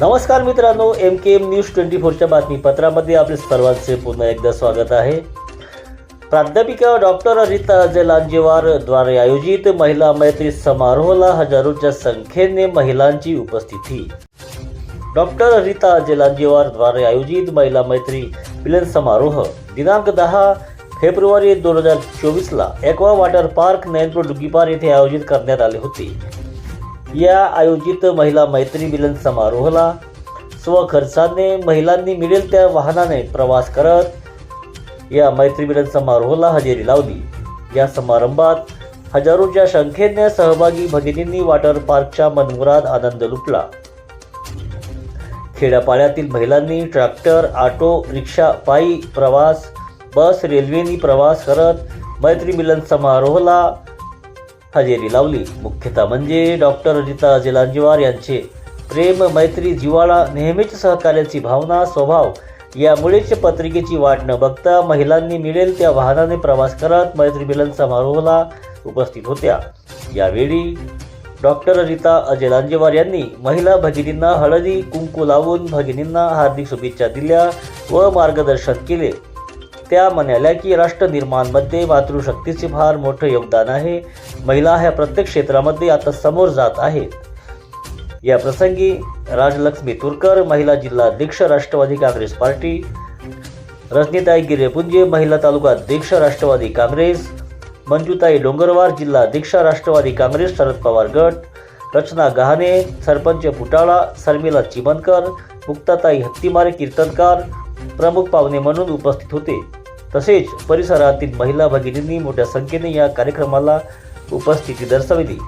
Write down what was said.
नमस्कार मित्रांनो M K M news twenty फोरच्या बातमीपत्रामध्ये आपले सर्वांचे पुन्हा एकदा स्वागत आहे. प्राध्यापिका डॉक्टर रीता जलांजेवारद्वारे आयोजित महिला मैत्री समारोहाला हजारोच्या संख्येने महिलांची उपस्थिती. डॉक्टर रीता जलांजेवारद्वारे आयोजित महिला मैत्री मिलन समारोह दिनांक दहा फेब्रुवारी दोन हजार चोवीसला aqua water park Nayanpur Dugipar येथे आयोजित करण्यात आले होते. या आयोजित महिला मैत्री मिलन समारोहाला स्वखर्चाने महिलांनी मिळेल त्या वाहनाने प्रवास करत या मैत्री मिलन समारोहाला हजेरी लावली. या समारंभात हजारोच्या संख्येने सहभागी भगिनींनी वॉटर पार्कच्या मनमुराद आनंद लुटला. खेड्यापाड्यातील महिलांनी ट्रॅक्टर ऑटो रिक्षा पायी प्रवास बस रेल्वेनी प्रवास करत मैत्री मिलन समारोहाला हजेरी लावली. मुख्यतः म्हणजे डॉक्टर रीता जिलांजीवार यांचे प्रेम मैत्री जिव्हाळा नेहमीच सहकार्याची भावना स्वभाव यामुळेच पत्रिकेची वाट न बघता महिलांनी मिळेल त्या वाहनाने प्रवास करत मैत्री मिलन समारोहाला उपस्थित होत्या. यावेळी डॉक्टर रिता अजय यांनी महिला भगिनींना हळदी कुंकू लावून भगिनींना हार्दिक शुभेच्छा दिल्या व मार्गदर्शन केले. त्या म्हणाल्या की राष्ट्र निर्माणमध्ये मातृशक्तीचे फार मोठं योगदान आहे. महिला ह्या प्रत्येक क्षेत्रामध्ये आता समोर जात आहेत. या प्रसंगी राजलक्ष्मी तुरकर महिला जिल्हाध्यक्ष राष्ट्रवादी काँग्रेस पार्टी रजनीताई गिरेपुंजे महिला तालुका अध्यक्ष राष्ट्रवादी काँग्रेस मंजुताई डोंगरवार जिल्हा अध्यक्ष राष्ट्रवादी काँग्रेस शरद पवार गट रचना गहाणे सरपंच फुटाळा शर्मिला चिमनकर मुक्ताताई हत्तीमारे कीर्तनकार प्रमुख पाहुणे म्हणून उपस्थित होते. तसेच परिसरातील महिला भगिनींनी मोठ्या संख्येने या कार्यक्रमाला उपस्थिती दर्शविली.